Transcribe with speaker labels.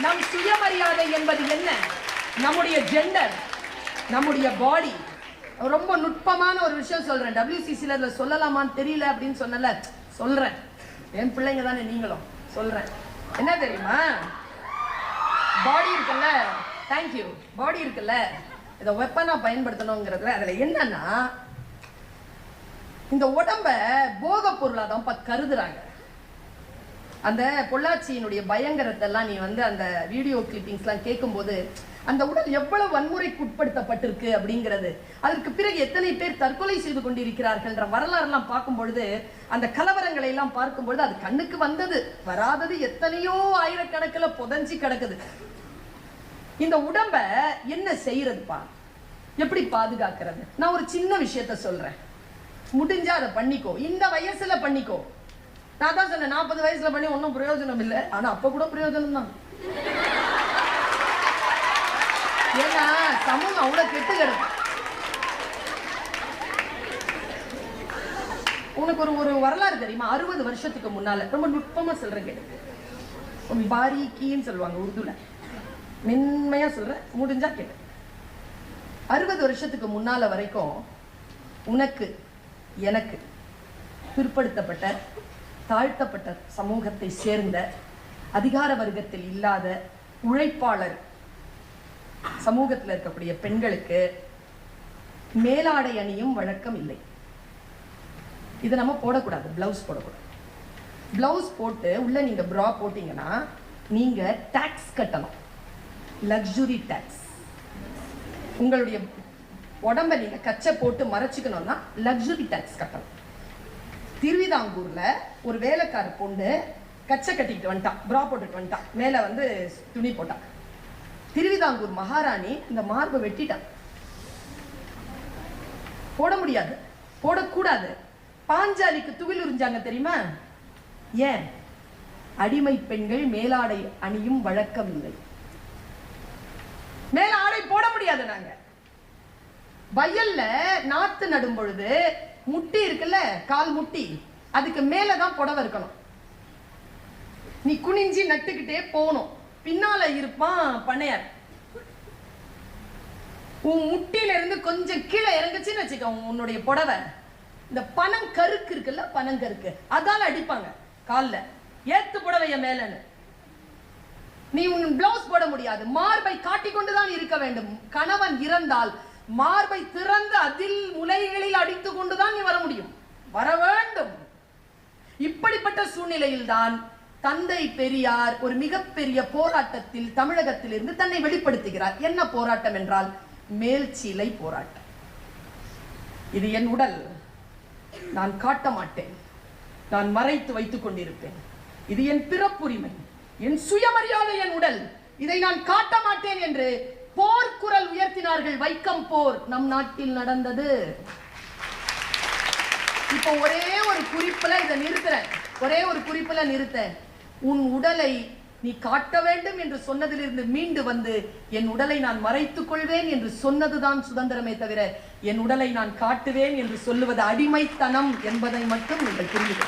Speaker 1: நம் சுயமரியாதை என்பது என்ன? நம்முடைய ஜெண்டர் நம்முடைய பாடி ரொம்ப நுட்பமான ஒரு விஷயம் சொல்றேன். டபிள்யூசிசியில் இதுல சொல்லலாமான்னு தெரியல அப்படின்னு சொன்னல சொல்றேன். என் பிள்ளைங்க தானே நீங்களும். சொல்றேன். என்ன தெரியுமா? பாடி இருக்குல்ல? தேங்க்யூ பாடி இருக்குல்ல? இதை வெப்பனாக பயன்படுத்தணுங்கிறதுல அதில் என்னன்னா இந்த உடம்ப போக பொருளாக தான் கருதுறாங்க. அந்த பொள்ளாச்சியினுடைய பயங்கரத்தெல்லாம் நீ வந்து அந்த வீடியோ கிளிப்பிங்ஸ்லாம் கேட்கும்போது அந்த உடல் எவ்வளவு வன்முறைக்கு உட்படுத்தப்பட்டிருக்கு அப்படிங்கிறது. அதற்கு பிறகு எத்தனை பேர் தற்கொலை செய்து கொண்டிருக்கிறார்கள்ன்ற வரலாறுலாம் பார்க்கும் பொழுது அந்த கலவரங்களை எல்லாம் பார்க்கும் பொழுது அது கண்ணுக்கு வந்தது. வராதது எத்தனையோ ஆயிரக்கணக்கில் புதஞ்சி கிடக்குது. இந்த உடம்ப என்ன செய்யறதுப்பா? எப்படி பாதுகாக்கிறது? நான் ஒரு சின்ன விஷயத்த சொல்றேன். முடிஞ்சா அதை பண்ணிக்கோ. இந்த வயசுல பண்ணிக்கோ. நான் தான் சொன்னேன் நாற்பது வயசுல பண்ணி ஒன்றும் பிரயோஜனம் இல்லை. ஆனால் அப்போ கூட பிரயோஜனம் தான். ஏன்னா சமூகம் அவ்வளவு கெட்டு கிடக்கும் உனக்கு ஒரு ஒரு வரலாறு தெரியுமா? அறுபது வருஷத்துக்கு முன்னால ரொம்ப நுட்பமா சொல்றேன் கேட்டு பாரிக்கின்னு சொல்லுவாங்க உருதுல. மென்மையா சொல்றேன் முடிஞ்சா கேட்டு அறுபது வருஷத்துக்கு முன்னால வரைக்கும் உனக்கு எனக்கு பிற்படுத்தப்பட்ட தாழ்த்தப்பட்ட சமூகத்தை சேர்ந்த அதிகார வர்க்கத்தில் இல்லாத உழைப்பாளர் சமூகத்தில் இருக்கக்கூடிய பெண்களுக்கு மேலாடை அணியும் வழக்கம் இல்லை. இதை நம்ம போடக்கூடாது பிளவுஸ் போடக்கூடாது. பிளவுஸ் போட்டு உள்ள நீங்க ப்ரா போட்டீங்கன்னா நீங்க டாக்ஸ் கட்டணும். லக்ஸுரி டாக்ஸ் உங்களுடைய உடம்ப நீங்க கச்சை போட்டு மறைச்சிக்கணும்னா லக்ஸுரி டாக்ஸ் கட்டணும். திருவிதாங்கூர்ல ஒரு வேலைக்கார பொண்ணு கச்சை கட்டிட்டு வந்துட்டான் ப்ரா போட்டுட்டு வந்துட்டான் மேல வந்து துணி போட்டான். திருவிதாங்கூர் மகாராணி இந்த மார்பை வெட்டிட்டான் போட முடியாது போடக்கூடாது. பாஞ்சாலிக்கு துகில் உறிஞ்சாங்க தெரியுமா? ஏன்? அடிமை பெண்கள் மேலாடை அணியும் வழக்கம் இல்லை. மேலாடை போட முடியாது நாங்க. வயல்ல நாத்து நடும் பொழுது முட்டி இருக்குல்ல கால் முட்டி அதுக்கு மேலதான் புடவை இருக்கணும். நீ குனிஞ்சி நட்டுக்கிட்டே போகணும். பின்னால இருப்பான் பண்ணையார். உன் முட்டியில இருந்து கொஞ்சம் கீழே இறங்குச்சுன்னு வச்சுக்கோ உன்னுடைய புடவை. இந்த பனங்கருக்கு இருக்குல்ல பனங்கருக்கு அதால அடிப்பாங்க கால்ல. ஏத்து புடவைய மேலன்னு. நீ உன் பிளவுஸ் போட முடியாது. மார்பை காட்டிக்கொண்டுதான் இருக்க வேண்டும். கணவன் இறந்தால் மார்பை திறந்து அதில் முலைகளில் அடித்து கொண்டுதான் நீ வர முடியும். வர வேண்டும். இப்படிப்பட்ட சூழ்நிலையில் தான் தந்தை பெரியார் ஒரு மிகப்பெரிய போராட்டத்தில் தமிழகத்திலிருந்து தன்னை வெளிப்படுத்துகிறார். என்ன போராட்டம் என்றால் மேல்சீலை போராட்டம். இது என் உடல். நான் காட்ட மாட்டேன். நான் மறைத்து வைத்துக் கொண்டிருப்பேன். இது என் பிறப்புரிமை. என் சுயமரியாதை என் உடல். இதை நான் காட்ட மாட்டேன் என்று போர்க்குரல் உயர்த்தினார்கள் வைக்கம் போர் நம் நாட்டில் நடந்தது. இப்போ ஒரே ஒரு குறிப்புல இதை நிறுத்துறேன். ஒரே ஒரு குறிப்புல நிறுத்த உன் உடலை நீ காட்ட வேண்டும் என்று சொன்னதிலிருந்து மீண்டு வந்து என் உடலை நான் மறைத்துக் கொள்வேன் என்று சொன்னதுதான் சுதந்திரமே தவிர என் உடலை நான் காட்டுவேன் என்று சொல்லுவது அடிமைத்தனம் என்பதை மட்டும் நீங்கள் புரியுது